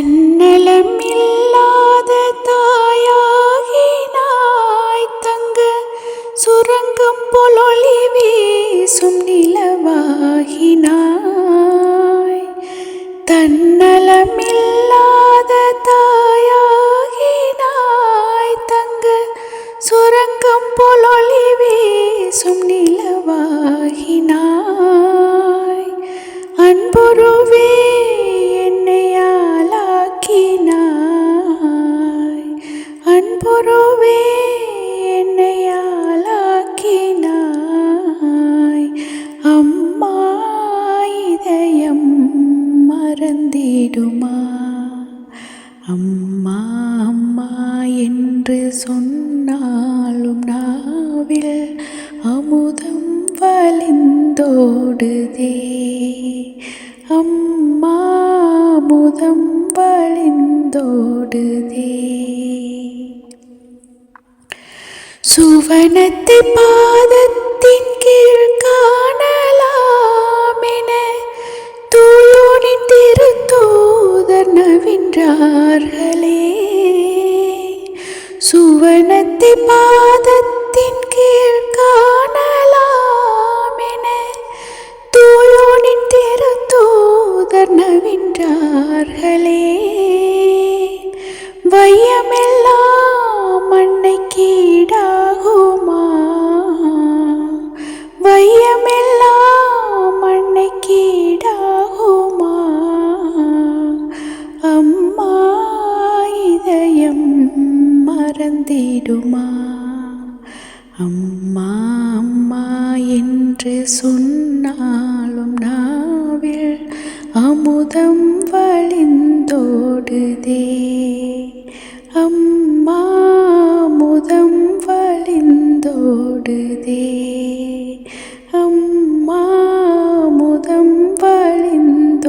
தன்னலமில்லாத தாயாகினாய் தங்க சுரங்கம் பொலொளி வீசும் நிலவாகினாய் தன்னலமில்லாத தாயாகினாய் தங்க சுரங்கம் பொலொளி வீசும் நிலவாகினாய் அன்புருவே என்னை ஆளாக்கினாய் அம்மா இதயம் மறந்திடுமா? அம்மா அம்மா என்று சொன்னாலும் நாவில் அமுதம் வலிந்தோடுதே. அம்மா அமுதம் வலிந்தோடுதே. சுவனத்தை பாதத்தின் கீழ் காணலாமென தூயோனின் திருத்தூதர் நவின்றார்களே. சுவனத்தை பா தேடுமா அம்மா அம்மா என்று சொன்னாலும் நாவில் அமுதம் வழிந்தோடுதே. அம்மா அமுதம் வழிந்தோடுதே. அம்மா அமுதம் வழிந்தோடுதே.